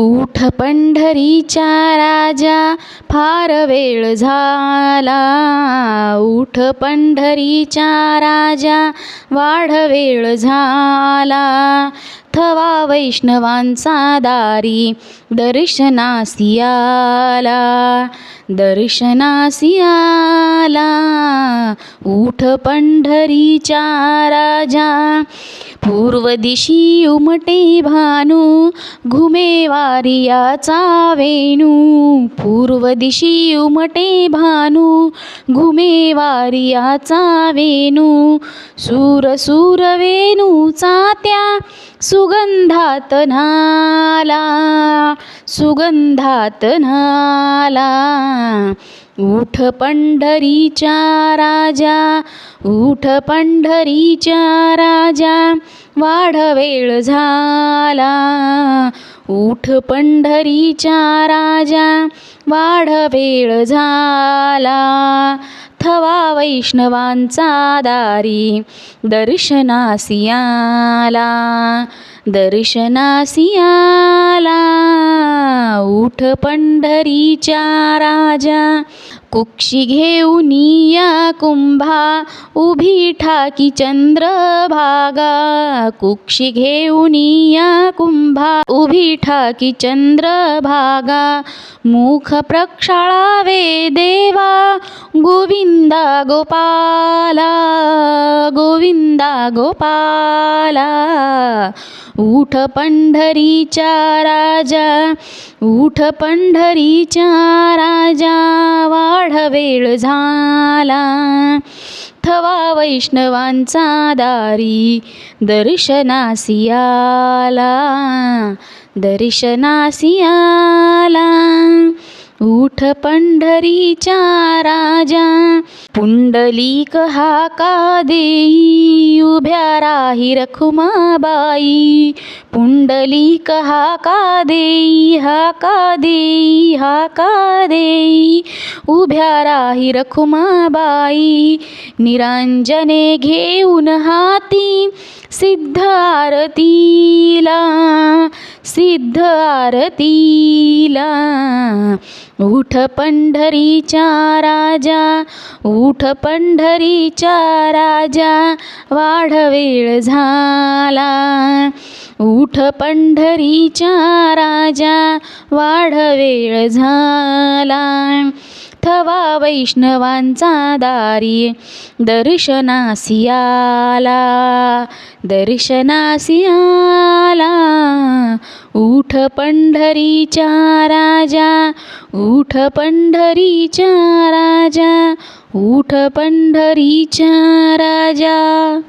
उठ पंढरीच्या राजा फार वेळ झाला. उठ पंढरीच्या राजा वाढ वेळ झाला. थवा वैष्णवांचा दारी दर्शनासियाला दर्शनासियाला ऊठ आला. उठ पंढरीच्या राजा पूर्व दिशी उमटे भानू घुमे वारियाचा वेणू. पूर्व दिशी उमटे भानू घुमे वारियाचा वेणू. सूर सूर वेणूचा त्या सुगंधात न्हाला सुगंधात न्हाला उठ पंढरीच्या राजा उठ पंढरीच्या राजा वाढ वेळ झाला. उठ पंढरीच्या राजा वाढ वेळ झाला. अथवा वैष्णवांचा दारी. दर्शनासियाला दर्शनासियाला. दर्शनासी उठ पंढरीच्या राजा कुक्षी घेऊन या कुंभा उभी ठाकी चंद्रभागा. कुक्षी घेऊन या कुंभा उभी ठाकी चंद्रभागा. मुख प्रक्षाळावे देवा गोविंदा गोपाला गोविंदा गोपाला. उठ पंढरीच्या राजा उठ पंढरीच्या राजा वाढ वेळ झाला. थवा वैष्णवांचा दारी दर्शनासियाला दर्शनासियाला ऊठ उठ पंढरीच्या राजा पुंडलीक हा का देई उभ्या राही रखुमाबाई. हा का देई हा का देई हाका देई उभ्या राही रखुमाबाई निरांजने घेऊन हाती सिद्ध आरतीला सिद्ध आरती. दिला उठ पंढरीच्या राजा उठ पंढरीच्या राजा वाढ वेळ झाला. उठ पंढरीच्या राजा वाढ वेळ झाला. थवा वैष्णवांचा दारी दर्शनासियाला दर्शनासिया उठ पंढरीच्या राजा उठ पंढरीच्या राजा उठ पंढरीच्या राजा.